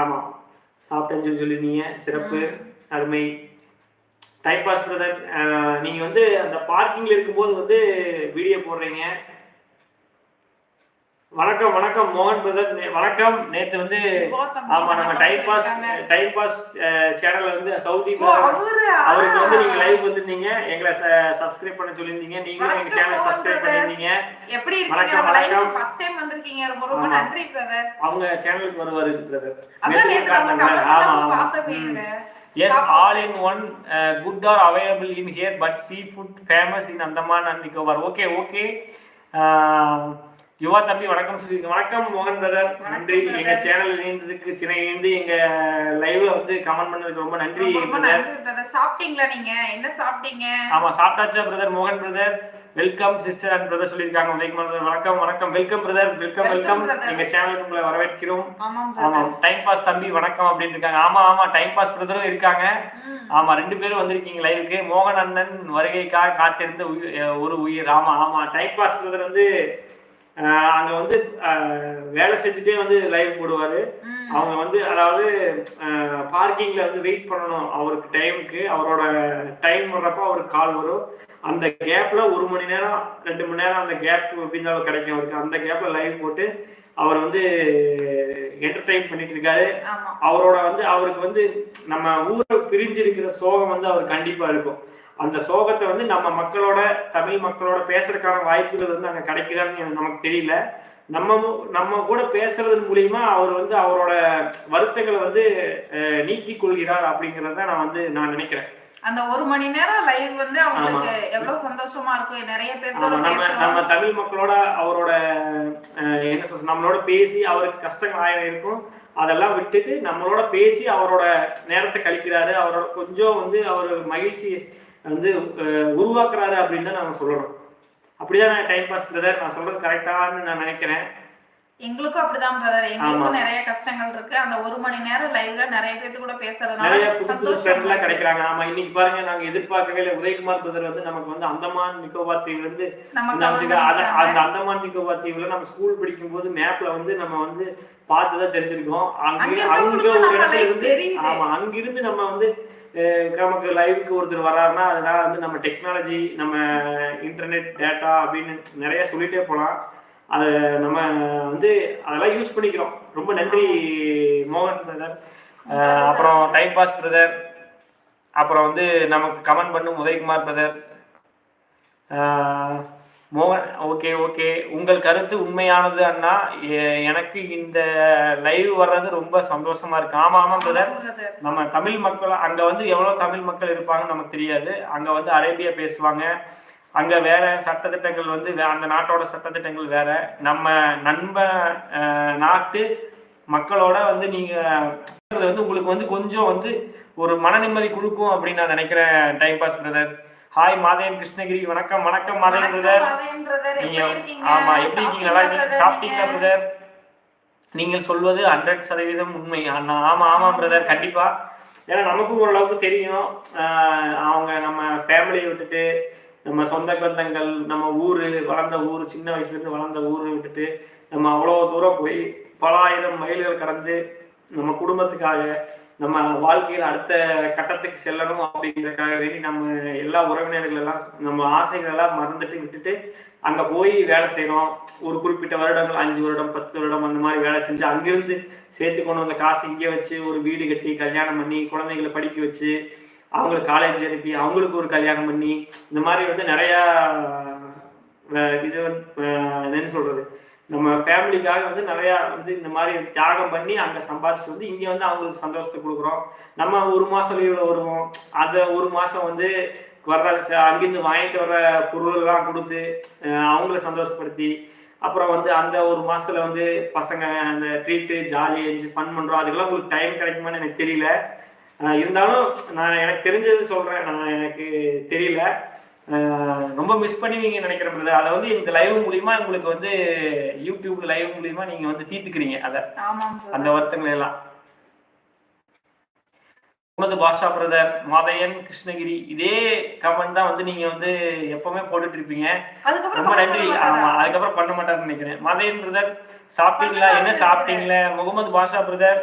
ஆமாம் சாப்பிட்டேன்னு சொல்லி சொல்லியிருந்தீங்க சிறப்பு அருமை. டைம் பாஸ் பிரதர் நீங்கள் வந்து அந்த பார்க்கிங்கில் இருக்கும்போது வந்து வீடியோ போடுறீங்க. வணக்கம் வணக்கம் மோகன் பிரதர். வணக்கம். நேற்று வந்து ஆமா நம்ம டைம் பாஸ் டைம் பாஸ் சேனல்ல வந்து சவுதி அவருக்கு. வந்து நீங்க லைவ் வந்திருந்தீங்க. எங்களை சப்ஸ்கிரைப் பண்ண சொல்லியிருந்தீங்க. நீங்களும் எங்க சேனல் சப்ஸ்கிரைப் brother. பண்ணியிருந்தீங்க. எப்படி வணக்கம், வணக்கம். ஃபர்ஸ்ட் டைம் வந்திருக்கீங்க. ரொம்ப ரொம்ப ஆமா. நன்றி பிரதர். அவங்க சேனலுக்கு வருவாரு பிரதர். நேத்து கமெண்ட்ல பார்த்தோமே yes all in one good are available in here but seafood famous in Andaman and Nicobar okay okay Yuva தம்பி வணக்கம் சொல்லி வணக்கம் மோகன் பிரதர் நன்றி. எங்க சேனல் இணைந்ததுக்கு சின்ன இணைந்து எங்க லைவ்ல வந்து கமெண்ட் பண்ணதுக்கு ரொம்ப நன்றி சாப்பிட்டீங்களா நீங்க? என்ன சாப்பிட்டீங்க? ஆமா சாப்பிட்டாச்சா பிரதர் மோகன் brother welcome sister and brother சொல்லியிருக்காங்க. உதயகுமார். வணக்கம் வணக்கம். Welcome brother welcome welcome. எங்க சேனலுக்கு உங்களை வரவேற்கிறோம். ஆமா டைம் பாஸ் தம்பி வணக்கம் அப்படின்னு இருக்காங்க. ஆமா ஆமா டைம் பாஸ் பிரதரும் இருக்காங்க. ஆமா ரெண்டு பேரும் வந்திருக்கீங்க லைவுக்கு மோகன் அண்ணன் வருகைக்காக காத்திருந்த ஒரு உயிர். ஆமா ஆமா டைம் பாஸ் பிரதர் வந்து அங்க வந்து வேலை செஞ்சுட்டே வந்து லைவ் போடுவாரு. அவங்க வந்து அதாவது பார்க்கிங்ல வந்து வெயிட் பண்ணணும் அவருக்கு டைமுக்கு அவரோட டைம் வர்றப்போ அவருக்கு கால் வரும். அந்த கேப்ல ஒரு மணி நேரம் ரெண்டு மணி நேரம் அந்த கேப் இருந்தாலும் கிடைக்கும். அவருக்கு அந்த கேப்ல லைவ் போட்டு அவர் வந்து என்டர்டைன் பண்ணிட்டு இருக்காரு. அவரோட வந்து அவருக்கு வந்து நம்ம ஊரை பிரிஞ்சு இருக்கிற சோகம் வந்து அவர் கண்டிப்பா இருக்கும். அந்த சோகத்தை வந்து நம்ம மக்களோட தமிழ் மக்களோட பேசுறதுக்கான வாய்ப்புகள் வந்து அங்க கிடைக்குதான்னு எனக்கு நமக்கு தெரியல. நம்ம நம்ம கூட பேசுறது மூலியமா அவர் வந்து அவரோட வருத்தங்களை வந்து அஹ், நீக்கிக் கொள்கிறார் அப்படிங்கறத நான் வந்து நான் நினைக்கிறேன். அந்த ஒரு மணி நேரம் லைவ் வந்து அவங்களுக்கு எவ்வளவு சந்தோஷமா இருக்கும்? நிறைய பேர்த்தோட நம்ம நம்ம தமிழ் மக்களோட அவரோட என்ன சொல்றது நம்மளோட பேசி அவருக்கு கஷ்டங்கள் ஆயிரம் இருக்கும். அதெல்லாம் விட்டுட்டு நம்மளோட பேசி அவரோட நேரத்தை கழிக்கிறாரு. அவரோட கொஞ்சம் வந்து அவர் மகிழ்ச்சி வந்து உருவாக்குறாரு அப்படின்னு தான் நம்ம சொல்லணும். அப்படிதான் டைம் பாஸ் பிரதர் நான் சொல்றது கரெக்டான்னு நான் நினைக்கிறேன். எங்களுக்கும் அப்படிதான் பிரதர் எங்களுக்கும் நிறைய கஷ்டங்கள் இருக்கு. அந்த ஒரு மணி நேரம் லைவ்ல நிறைய பேர்த்து கூட பேசுறதுனால சந்தோஷம். ஃப்ரெண்ட்லாம் கிடைக்கிறாங்க. ஆமா இன்னைக்கு பாருங்க நாங்க எதிர்பார்க்கவே இல்லை. உதயகுமார் பிரதர் வந்து நமக்கு வந்து அந்தமான் நிக்கோபார் தீவுல இருந்து. அந்த அந்தமான் நிக்கோபார் தீவுல நம்ம ஸ்கூல் படிக்கும் போது மேப்ல வந்து நம்ம வந்து பார்த்துதான் தெரிஞ்சிருக்கோம். அங்க ஒரு இடத்துல இருந்து. ஆமா அங்கிருந்து நம்ம வந்து நமக்கு லைவுக்கு ஒருத்தர் வராருன்னா அதனால வந்து நம்ம டெக்னாலஜி நம்ம இன்டர்நெட் டேட்டா அப்படின்னு நிறைய சொல்லிட்டே போலாம். அதை நம்ம வந்து அதெல்லாம் யூஸ் பண்ணிக்கிறோம். ரொம்ப நன்றி மோகன் பிரதர் அப்புறம் டைம் பாஸ் பிரதர் அப்புறம் வந்து நமக்கு கமெண்ட் பண்ணும் உதயகுமார் பிரதர் மோகன் ஓகே ஓகே உங்கள் கருத்து உண்மையானது அண்ணா. எனக்கு இந்த லைவ் வர்றது ரொம்ப சந்தோஷமா இருக்கு. ஆமா ஆமா பிரதர். நம்ம தமிழ் மக்கள் அங்க வந்து எவ்வளவு தமிழ் மக்கள் இருப்பாங்கன்னு நமக்கு தெரியாது. அங்க வந்து அரேபியா பேசுவாங்க. அங்க வேற சட்டத்திட்டங்கள் வந்து வே- அந்த நாட்டோட சட்டத்திட்டங்கள் வேற. நம்ம நண்ப நாட்டு மக்களோட வந்து நீங்க பேசுறது வந்து உங்களுக்கு வந்து கொஞ்சம் வந்து ஒரு மன நிம்மதி கொடுக்கும் அப்படின்னு நான் நினைக்கிறேன் time pass brother hi Mathen Krishnagiri. வணக்கம் வணக்கம் வணக்கம் பிரதர். நீங்க? ஆமா எப்படி இருக்கீங்க? நல்லா இருக்கீங்க? சாப்பிட்டீங்களா? பிரதர் நீங்கள் சொல்வது ஹண்ட்ரட் சதவீதம் உண்மை. ஆமா ஆமா பிரதர் கண்டிப்பா. ஏன்னா நமக்கும் ஓரளவுக்கு தெரியும். அவங்க நம்ம ஃபேமிலியை விட்டுட்டு நம்ம சொந்த பந்தங்கள் நம்ம ஊர் வளர்ந்த ஊர் சின்ன வயசுலேருந்து வளர்ந்த ஊரை விட்டுட்டு நம்ம அவ்வளோ தூரம் போய் பல ஆயிரம் மைல்கள் கடந்து நம்ம குடும்பத்துக்காக நம்ம வாழ்க்கையில் அடுத்த கட்டத்துக்கு செல்லணும் அப்படிங்கிறதுக்காக வேண்டி நம்ம எல்லா உறவினர்கள் எல்லாம் நம்ம ஆசைகள் எல்லாம் மறந்துட்டு விட்டுட்டு அங்கே போய் வேலை செய்கிறோம் ஒரு குறிப்பிட்ட வருடங்கள் அஞ்சு வருடம் பத்து வருடம் அந்த மாதிரி வேலை செஞ்சு அங்கிருந்து சேர்த்து கொண்டு வந்த காசு இங்கே வச்சு ஒரு வீடு கட்டி கல்யாணம் பண்ணி குழந்தைகளை படிக்க வச்சு அவங்களுக்கு காலேஜ் அனுப்பி அவங்களுக்கு ஒரு கல்யாணம் பண்ணி இந்த மாதிரி வந்து நிறையா இது வந்து என்ன சொல்கிறது நம்ம ஃபேமிலிக்காக வந்து நிறையா வந்து இந்த மாதிரி தியாகம் பண்ணி அங்கே சம்பாரிச்சு வந்து இங்கே வந்து அவங்களுக்கு சந்தோஷத்தை கொடுக்குறோம். நம்ம ஒரு மாதம் லீவில் வருவோம். அதை ஒரு மாதம் வந்து வர்ற அங்கேருந்து வாங்கிட்டு வர பொருளெல்லாம் கொடுத்து அவங்கள சந்தோஷப்படுத்தி அப்புறம் வந்து அந்த ஒரு மாதத்தில் வந்து பசங்க அந்த ட்ரீட்டு ஜாலி ஃபன் பண்ணுறோம் அதுக்கெல்லாம் உங்களுக்கு டைம் கிடைக்குமான்னு எனக்கு தெரியல. இருந்தாலும் நான் எனக்கு தெரிஞ்சது சொல்றேன். நான் எனக்கு தெரியல. ரொம்ப மிஸ் பண்ணுவீங்கன்னு நினைக்கிறேன் brother. அதை வந்து இந்த லைவ் மூலியமா உங்களுக்கு வந்து யூடியூப் லைவ் மூலியமா நீங்க வந்து தீர்த்துக்கிறீங்க அதை. அந்த வருத்தங்களை எல்லாம் முகமது பாஷா பிரதர் மாதையன் கிருஷ்ணகிரி. இதே கமெண்ட் தான் வந்து நீங்க வந்து எப்பவுமே போட்டுட்டு இருப்பீங்க ரொம்ப நன்றி. ஆமா? அதுக்கப்புறம் பண்ண மாட்டாருன்னு நினைக்கிறேன். மதையன் பிரதர் சாப்பிட்டீங்களா? என்ன சாப்பிட்டீங்களா? முகமது பாஷா பிரதர்